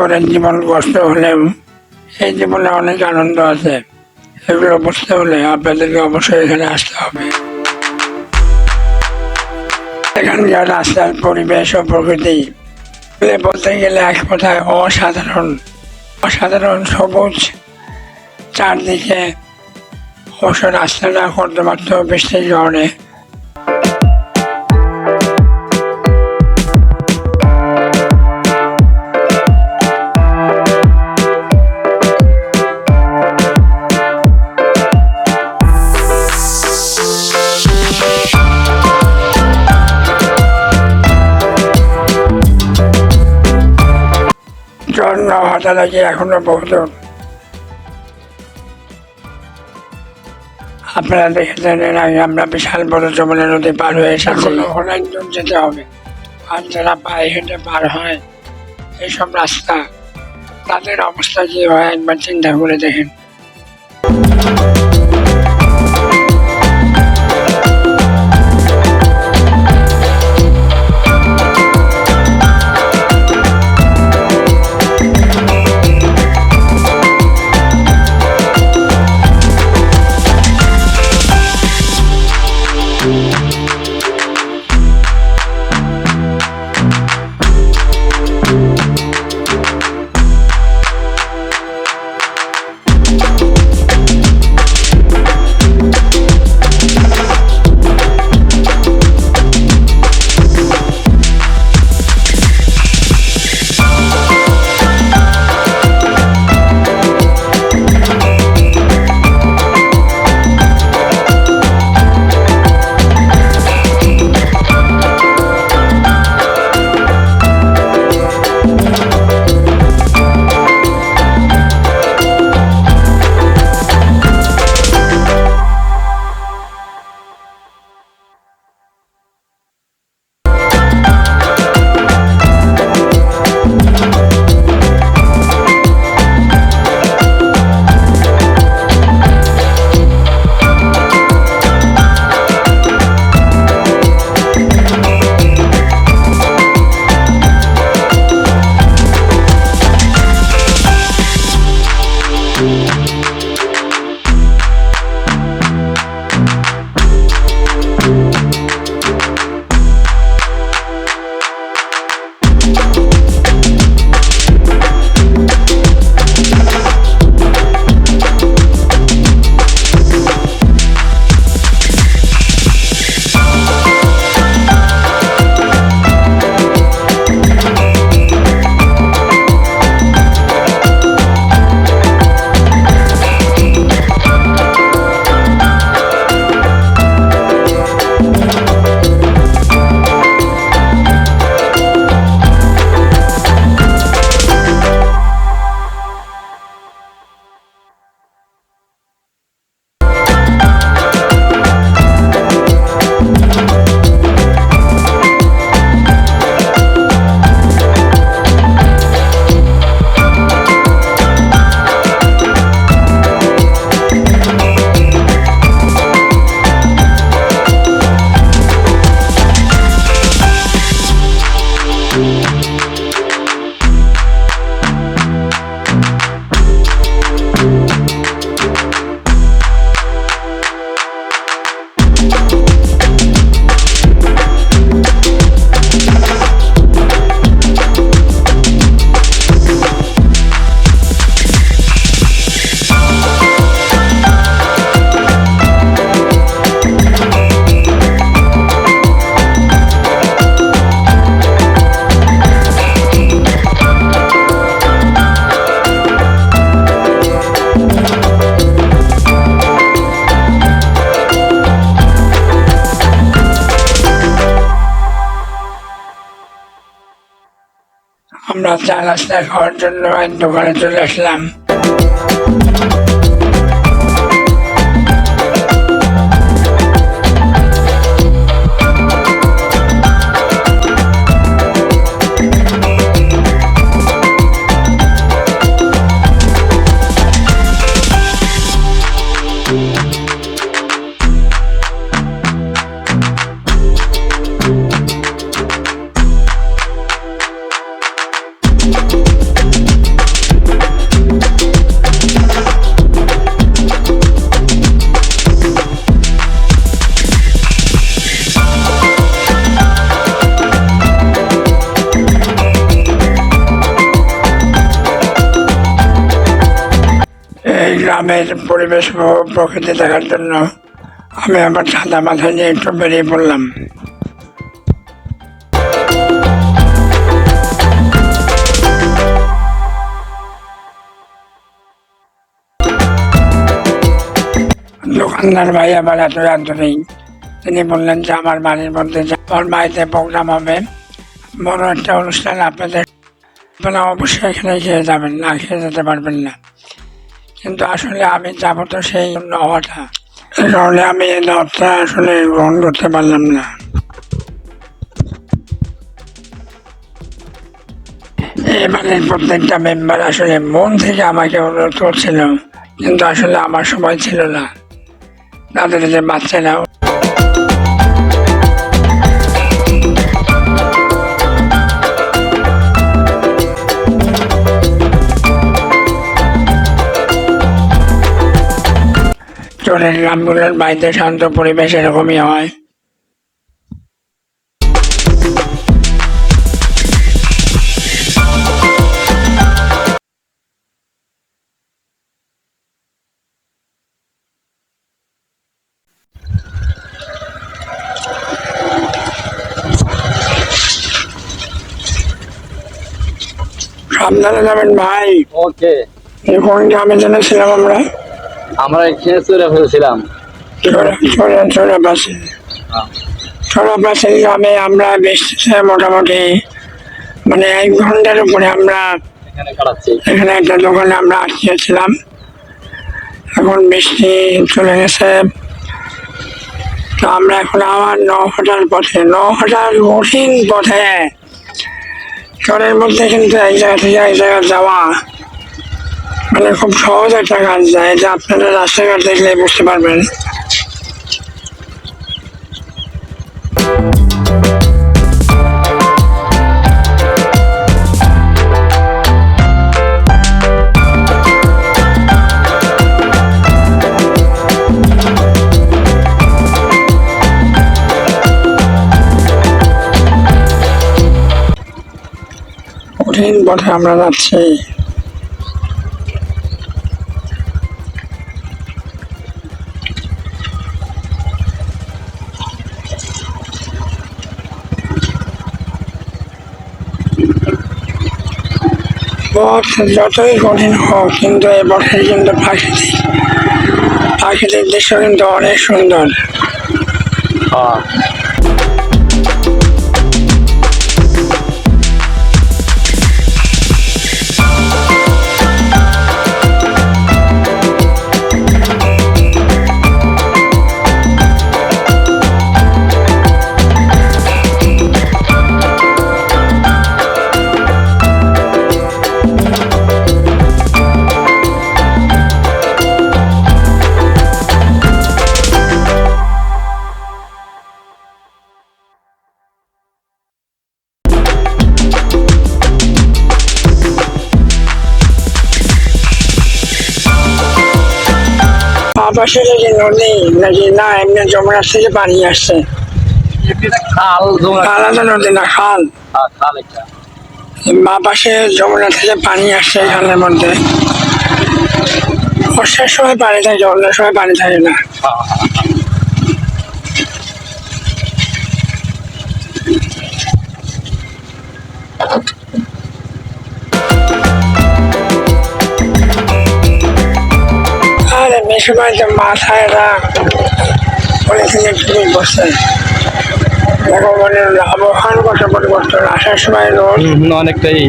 শহরের জীবন কষ্ট হলেও এই জীবনে অনেক আনন্দ আছে। এগুলো বুঝতে হলে আপনাদেরকে অবশ্যই এখানে আসতে হবে। এখানকার রাস্তার পরিবেশ ও প্রকৃতি বলতে গেলে এক কথায় অসাধারণ। অসাধারণ সবুজ চারদিকে অবশ্য রাস্তাটা করতে পারতো বৃষ্টির কারণে হাতা লাগে এখনও বহুত আপনারা দেখে এর আগে আমরা বিশাল বড় যমুনা নদী পার হয়ে এসেছি অনেক দূর যেতে হবে। আর যারা পায়ে হেঁটে পার হয়, এইসব রাস্তা, তাদের অবস্থা যে হয়, একবার চিন্তা করে দেখেন। আমরা চা নাস্তা খাওয়ার জন্য এক দোকানে চলে আসলাম গ্রামের পরিবেশ প্রকৃতি দেখার জন্য আমি আমার ছাতা মাথায় নিয়ে একটু বেরিয়ে পড়লাম। দোকানদার ভাই আবার এত আন্তরিক তিনি বললেন যে আমার বাড়ির মধ্যে আমার বাড়িতে প্রোগ্রাম হবে। বড় একটা অনুষ্ঠান আপনাদের আপনারা অবশ্যই এখানে খেয়ে যাবেন, না খেয়ে যেতে পারবেন না। কিন্তু আসলে আমি যাব তো সেই নওয়াটা এই কারণে আমি এই দাওয়াতটা আসলে গ্রহণ করতে পারলাম না। এবারের প্রত্যেকটা মেম্বার আসলে মন থেকে আমাকে অনুরোধ করছিল, কিন্তু আসলে আমার সময় ছিল না। তাদের যে বাচ্চারা চোরের গ্রামগুলোর বাড়িতে শান্ত পরিবেশ এরকমই হয়। সাবধানে যাবেন ভাই। ওকে কোন গ্রামে যেন ছিলাম আমরা। আমরা এখানে চলে ফেলছিলাম। ছোড়া পাশে হ্যাঁ। পাশে গ্রামে আমরা বেশ মোটামুটি মানে এক ঘণ্টার উপরে আমরা এখানে একটা দোকানে আমরা আটকেছিলাম এখন বৃষ্টি চলে গেছে। তো আমরা এখন আবার নহাটার পথে নহাটার কঠিন পথে। চরের মধ্যে কিন্তু এক জায়গা থেকে এক জায়গা যাওয়া মানে খুব সহজ একটা কাজ যায় যে আপনারা রাস্তাঘাট দেখলে বুঝতে পারবেন। কঠিন পথে আমরা যাচ্ছি। পথ যতই কঠিন হোক কিন্তু এই পথের কিন্তু প্রাকৃতিক। প্রাকৃতিক দৃশ্য কিন্তু অনেক সুন্দর। পাশে যে নদী নাকি না এমনি যমুনার থেকে পানি আসছে। খাল আলাদা নদী না খাল। মা পাশে যমুনা থেকে পানি আসছে খালের মধ্যে। বর্ষার সময় পানি থাকে অন্য সময় পানি থাকে না। হ্যাঁ, হ্যাঁ, হ্যাঁ। করে যে মাথায় রাখ থেকে তুমি বসে। মানে আবহাওয়ার পরিবর্তন আসার সময় রোদ। অনেকটাই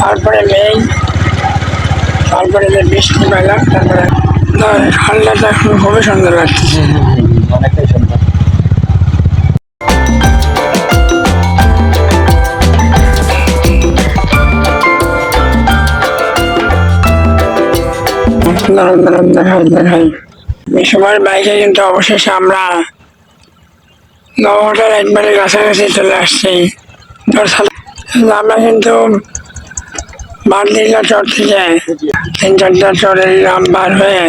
তারপরে মেঘ তারপরে যে বৃষ্টি পেলাম তারপরে ঠান্ডাটা এখন খুবই সুন্দর লাগছে অনেকটাই বিশ্ববার বাইকে কিন্তু অবশেষে আমরা নবঘটার একবারে কাছাকাছি চলে আসছি। আমরা কিন্তু বারদিঘা চর থেকে তিন চারটা চরের গ্রাম পার হয়ে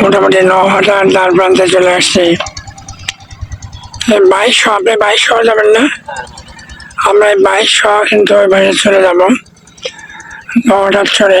মোটামুটি নহাটার দ্বার প্রান্তে চলে আসছি। বাইশশো আপনি বাইশ বাইশশো যাবেন না? আমরা এই বাইশশো কিন্তু ওই বাইরে চলে যাব। নহাটার চরে।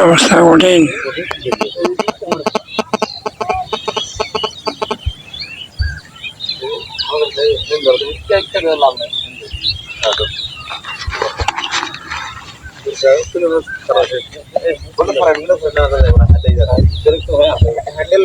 অবস্থা কঠিন হ্যান্ডেল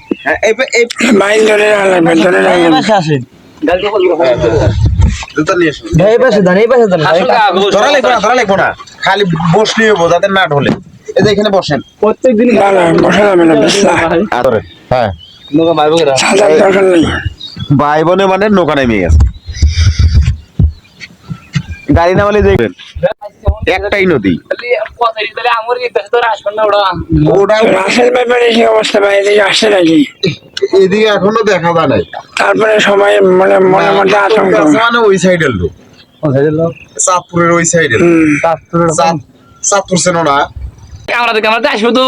ধরে না ধরা খালি বসলেই হব যাতে না ঢোলে। এখানে বসেন। বসা যাবে না হ্যাঁ। ভাই বোনে মানে নৌকা নেমে গেছে। গাড়ি নামালে দেখবেন একটাই নদী। ব্যাপারে অবস্থা ভাই? এদিকে আসছে নাকি? এদিকে এখনও দেখা যায় নাই। তারপরে সবাই মানে মনের মধ্যে আতঙ্ক। মানে ওই সাইডের লোক। চাঁদপুরের ওই সাইডের চাঁদপুর চেনো না? আমরা দেখে আমরা আসব তো।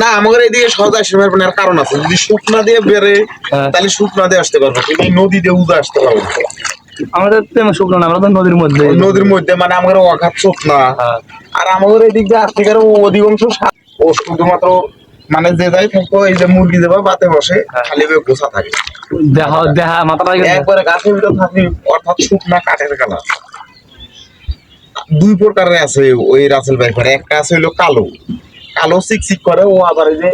না আমাদের এদিকে সহজ আসতে পারবে না কারণ আছে। যদি শুকনা দিয়ে বেড়ে হ্যাঁ। তাহলে শুকনা দিয়ে আসতে পারবে। নদী দিয়ে উদে আসতে পারবে না। আমাদের তো শুকনো না আমরা তো নদীর মধ্যে। নদীর মধ্যে মানে আমাদের অঘাত শুকনা। হ্যাঁ। আর আমাদের এদিক দিয়ে অধিকাংশ ও শুধুমাত্র মানে যে যাই এই যে মুরগি দেবা বাতে বসে হ্যাঁ। খালি গোছা থাকে। মাথাটা একবারে গাছের ভিতর থাকি অর্থাৎ শুকনা কাঠের কালার। দুই প্রকারের আছে ওই রাসেল ভাই করে। একটা আছে হইল কালো। কালো চিকচিক করে ও আবার এই যে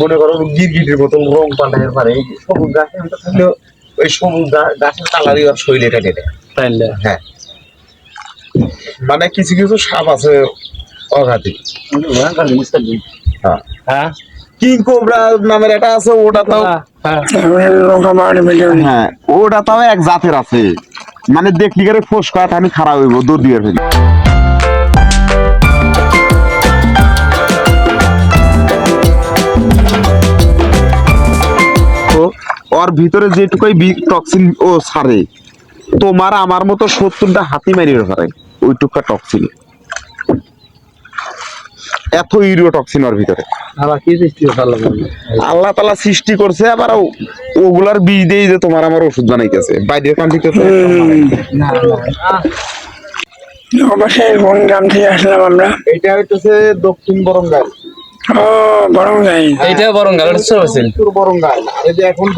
মনে করো গির গিরগিটির মতন রং পাল্টাইতে পারে। এই সবুজ গাছের ভিতর থাকলেও ওই সবুজ গাছের কালারই আর শৈলীটা কেটে। তাইলে? হ্যাঁ। মানে কিছু কিছু সাপ আছে অঘাতি। হ্যাঁ। হ্যাঁ। কিং কোবরা নামের একটা আছে ওটা তাও হ্যাঁ নৌকা হ্যাঁ ওটা তাও এক জাতের আছে। মানে দেখলি গেলে ফোস করা আমি খারাপ হইব দৌড় দিয়ে ফেলি। ওর ভিতরে যেটুকুই টক্সিন ও ছাড়ে তোমার আমার মতো সত্তরটা হাতি মারিয়ে পারে ওইটুকটা টক্সিন এত ইউরিও টক্সিন ওর ভিতরে। আল্লাহ তালা সৃষ্টি করছে আবার ওগুলার বীজ দিয়ে যে তোমার আমার ওষুধ বানাইতেছে। বাইরের কান্ট্রিতে তো অবশ্যই কোন থেকে আসলাম আমরা। এটা হইতেছে দক্ষিণ বরঙ্গাল বরং গাল এখন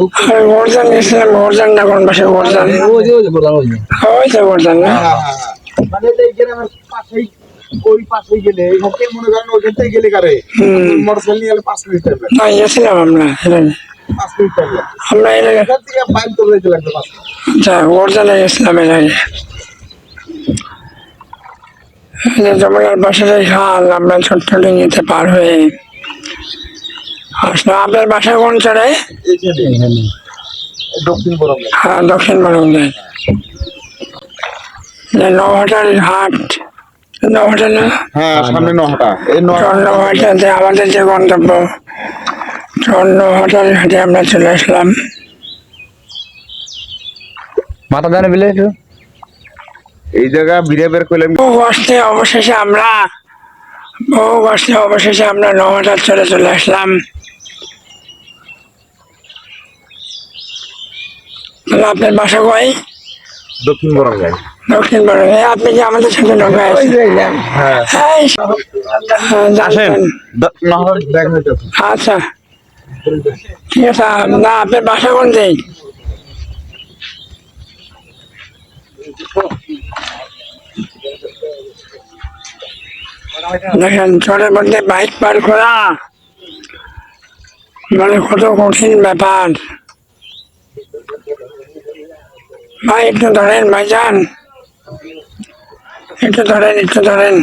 গোরজান না কোন পাশে গোরজান ওই যে ওই যে বললাম ওই যে। ওই তো গোরজান না? মানে এই গ্রামের পাশেই ওই পাশেই গেলে এইখান মনে করেন ওইখান থেকে গেলে কারে? হুম। মোটরসাইকেল নিয়ে পাঁচ মিনিট লাগবে না গেছিলাম আমরা। পাঁচ মিনিট লাগবে আমরা এর আগে এখান থেকে বাইক তো যেতে লাগবে পাঁচ আচ্ছা গোরজানে গেছিলাম এর আগে। যমুনার পাশে যে খাল আমরা ছোট্ট ডিঙিতে পার হয়ে আসলাম। আপনার বাসা কোন চড়ে? হ্যাঁ দক্ষিণ বরংদায় নহাটার হাট নহাটা না? হ্যাঁ সামনে নহটা। এই আমাদের যে গন্তব্য ঘাটে আমরা চলে আসলাম। মাথা দানে বিলে এই জায়গা বিরে বের করলাম। বহু কষ্টে অবশেষে আমরা বহু কষ্টে অবশেষে আমরা নহাটার চলে চলে আসলাম। তাহলে আপনার বাসা কয় দক্ষিণ বরঙ্গাল দক্ষিণ বড় এই আপনি কি আমাদের সাথে ঢোকা হ্যাঁ। হ্যাঁ হইতে আচ্ছা। ঠিক আছে না আপনার বাসা কোন দিক দেখেন চরের মধ্যে বাইক পার করা মানে কত কঠিন ব্যাপার ভাই একটু ধরেন ভাইজান একটু ধরেন একটু ধরেন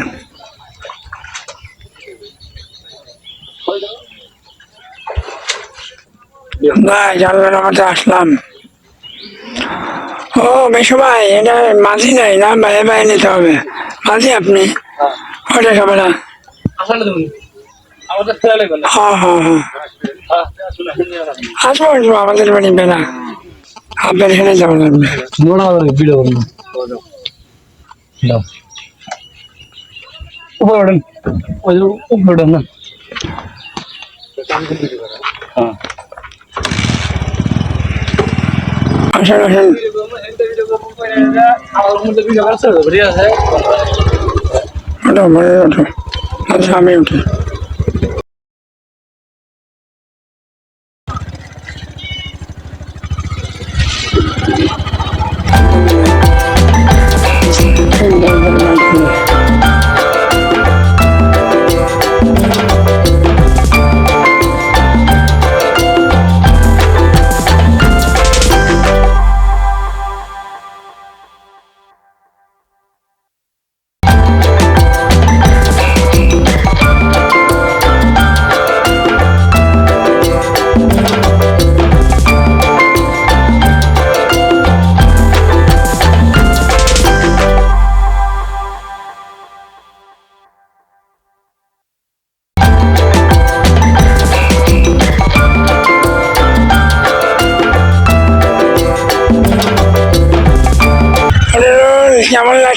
না, জানলার মধ্যে আসলাম। ও মেশো এটা মাঝি নাই না? বাইরে বাইরে নিতে হবে। মাঝি আপনি? ওটা খাবে না হ্যাঁ হ্যাঁ হ্যাঁ। আসব আসব আমাদের বাড়ি বেলা। আপনার এখানে যাব লাগবে। মোড়া হবে ভিডিও করব দাও উপরে ওঠেন। উপরে ওঠেন না? হ্যাঁ। আসেন আসেন। আমার মধ্যে ভিডিও করছে ঠিক আছে ওঠো মনে ওঠো আচ্ছা আমি উঠি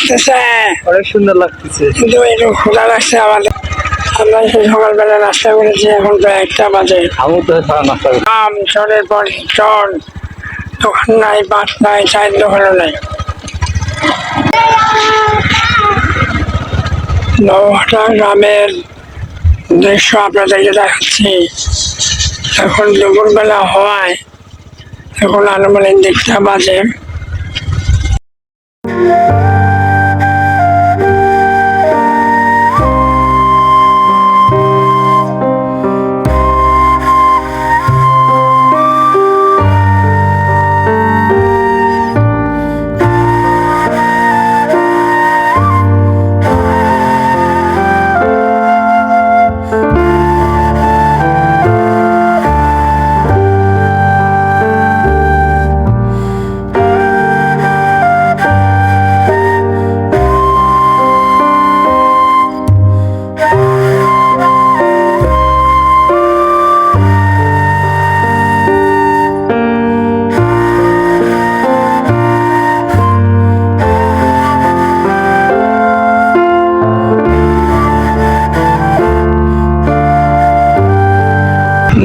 লাগতেছে। অনেক সুন্দর লাগতেছে। কিন্তু একটু খোলা লাগছে আমাদের। আমরা সকালবেলা নাস্তা করেছি এখন তো একটা বাজে। আমি তো নাস্তা আম চরের পর চর দোকান নাই বাস নাই চায়ের দোকানও নাই। গ্রামের দৃশ্য আপনাদেরকে দেখাচ্ছি। এখন দুপুরবেলা হওয়ায় এখন আনুমানিক দিকটা বাজে।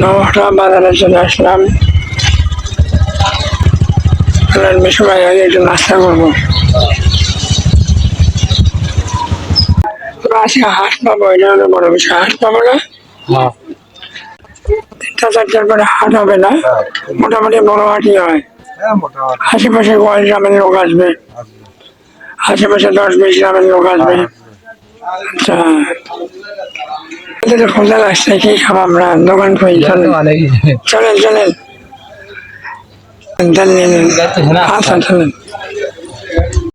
নৌহাটা বাজারে চলে আসলাম ভাই আগে একটু নাস্তা করব। আজকে হাট পাবো এটা হলো বড় বিষয় হাট পাবো না। হ্যাঁ তিনটা চারটার পরে হাট হবে না। মোটামুটি বড় হাটই হয়। হ্যাঁ আশেপাশে গোয়াল গ্রামের লোক আসবে? আশেপাশে দশ বিশ গ্রামের লোক আসবে। আচ্ছা। এদের খোঁজা লাগছে কি খাব আমরা? দোকান খুঁজি চলেন। চলেন চলেন। দেন নিয়ে নিন যাচ্ছে না? আচ্ছা চলেন।